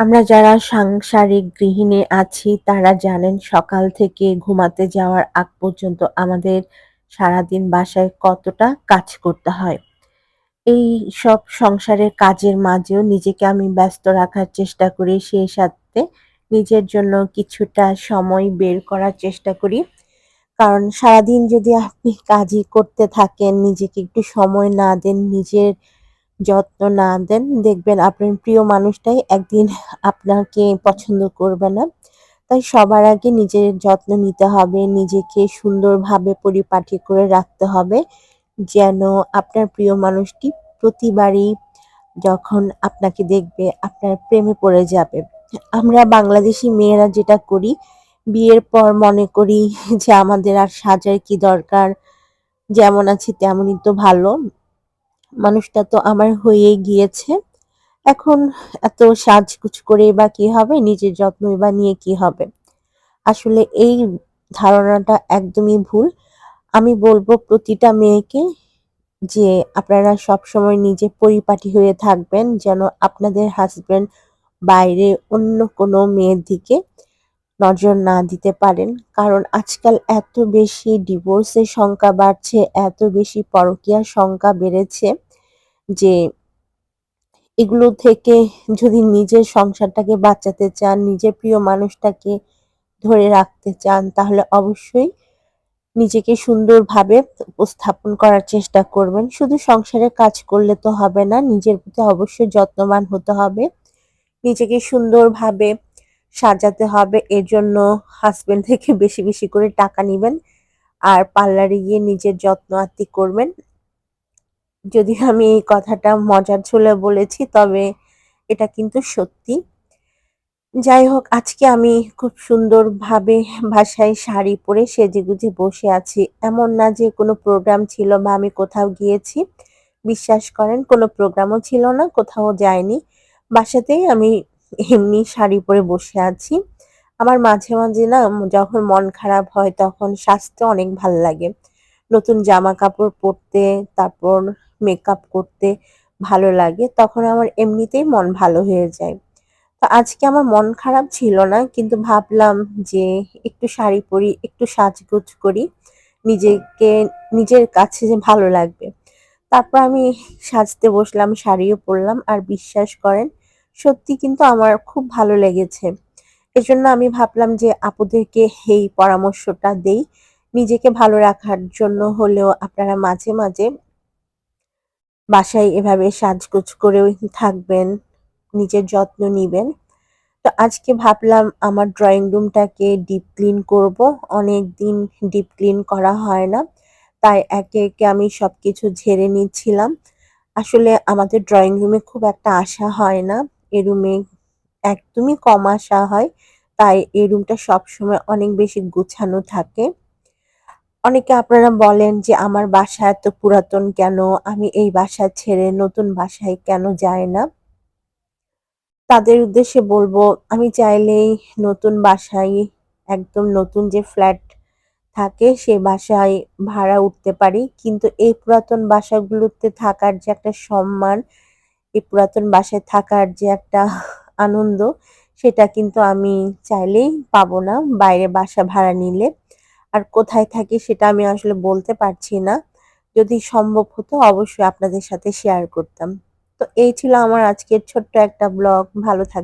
আমরা যারা সাংসারিক গৃহিণী আছি তারা জানেন সকাল থেকে ঘুমাতে যাওয়ার আগ পর্যন্ত আমাদের সারাদিন বাসায় কতটা কাজ করতে হয়। এই সব সংসারের কাজের মাঝেও নিজেকে আমি ব্যস্ত রাখার চেষ্টা করি। সেই সাথে নিজের জন্য কিছুটা সময় বের করার চেষ্টা করি। কারণ সারাদিন যদি আপনি কাজই করতে থাকেন, নিজেকে একটু সময় না দেন, নিজের যত্ন না দেন, দেখবেন আপনার প্রিয় মানুষটাই একদিন আপনাকে পছন্দ করবে না। তাই সবার আগে নিজের যত্ন নিতে হবে, নিজেকে সুন্দরভাবে পরিপাটি করে রাখতে হবে। যেন আপনার প্রিয় মানুষটি প্রতিবারই যখন আপনাকে দেখবে আপনার প্রেমে পড়ে যাবে। আমরা বাংলাদেশী মেয়েরা যেটা করি, বিয়ের পর মনে করি যে আমাদের আর সাজার কি দরকার? যেমন আছে তেমনই তো ভালো। মানুষটা তো আমার হয়েই গিয়েছে। এখন এত সাজগোজ করে বা কি হবে? নিজের যত্ন বা নিয়ে কি হবে? আসলে এই ধারণাটা একদমই ভুল। আমি বলব প্রতিটা মেয়েকে যে আপনারা সব সময় নিজে পরিপাটি হয়ে থাকবেন, যেন আপনাদের হাসব্যান্ড বাইরে অন্য কোনো মেয়ের দিকে নজর না দিতে পারেন। কারণ আজকাল এত বেশি ডিভোর্সের সংখ্যা বাড়ছে, এত বেশি পরকীয়ার সংখ্যা বেড়েছে যে এগুলো থেকে যদি নিজের সংসারটাকে বাঁচাতে চান, নিজের প্রিয় মানুষটাকে ধরে রাখতে চান তাহলে অবশ্যই নিজেকে সুন্দরভাবে উপস্থাপন করার চেষ্টা করবেন। শুধু সংসারের কাজ করলে তো হবে না, নিজের প্রতি অবশ্যই যত্নবান হতে হবে। নিজেকে সুন্দরভাবে সাজাতে হবে। এজন্য হাজব্যান্ড থেকে বেশি, বেশি করে টাকা নেবেন আর পার্লারে গিয়ে নিজের যত্ন আত্তি করবেন। যদি আমি এই কথাটা মজার ছলে বলেছি তবে এটা কিন্তু সত্যি। যাই হোক আজকে আমি খুব সুন্দরভাবে বাসায় শাড়ি পরে সেজে গুজে বসে আছি। এমন না যে কোনো প্রোগ্রাম ছিল বা আমি কোথাও গিয়েছি। বিশ্বাস করেন কোনো প্রোগ্রামও ছিল না, কোথাও যায়নি বাসাতেই আমি এমনি শাড়ি পরে বসে আছি। আমার মাঝে, মাঝে না যখন মন খারাপ হয় তখন সাজতে অনেক ভালো লাগে। নতুন জামা কাপড় পরতে, তারপর মেকআপ করতে ভালো লাগে। তখন আমার এমনিতেই মন ভালো হয়ে যায়। তো আজকে আমার মন খারাপ ছিল না কিন্তু ভাবলাম যে একটু শাড়ি পরি, একটু সাজগোজ করি। নিজেকে নিজের কাছে যে ভালো লাগবে। তারপর আমি সাজতে বসলাম, শাড়িও পরলাম আর বিশ্বাস করেন সত্যি কিন্তু আমার খুব ভালো লেগেছে। এজন্য আমি ভাবলাম যে আপুদেরকে এই পরামর্শটা দেই। নিজেকে ভালো রাখার জন্য হলেও আপনারা মাঝে, মাঝে বাসায় এভাবে সাজগোজ করেও থাকবেন, নিজের যত্ন নিবেন। তো আজকে ভাবলাম আমার ড্রয়িং রুমটাকে ডিপ ক্লিন করব। অনেক দিন ডিপ ক্লিন করা হয় না। তাই একে, একে আমি সবকিছু ঝেড়ে নিচ্ছিলাম। আসলে আমাদের ড্রয়িং রুমে খুব একটা আশা হয় না। এ রুমে একদমই কম আসা হয়। তাই এই রুমটা সবসময় অনেক বেশি গুছানো থাকে। অনেকে আপনারা বলেন যে আমার বাসা এত পুরাতন কেন? আমি এই বাসা ছেড়ে নতুন বাসায় কেন যাই না? তাদের উদ্দেশ্যে বলব আমি চাইলেই নতুন বাসায় একদম নতুন যে ফ্ল্যাট থাকে সে বাসায় ভাড়া উঠতে পারি। কিন্তু এই পুরাতন বাসাগুলোতে থাকার যে একটা সম্মান, এই পুরাতন বাসায় থাকার যে একটা আনন্দ, সেটা কিন্তু আমি চাইলেই পাবো না বাইরে বাসা ভাড়া নিলে। আর কোথায় থাকি সেটা আমি আসলে বলতে পারছি না। যদি সম্ভব হতো অবশ্যই আপনাদের সাথে শেয়ার করতাম। তো এই ছিল আমার আজকের ছোট্ট একটা ব্লগ। ভালো থাক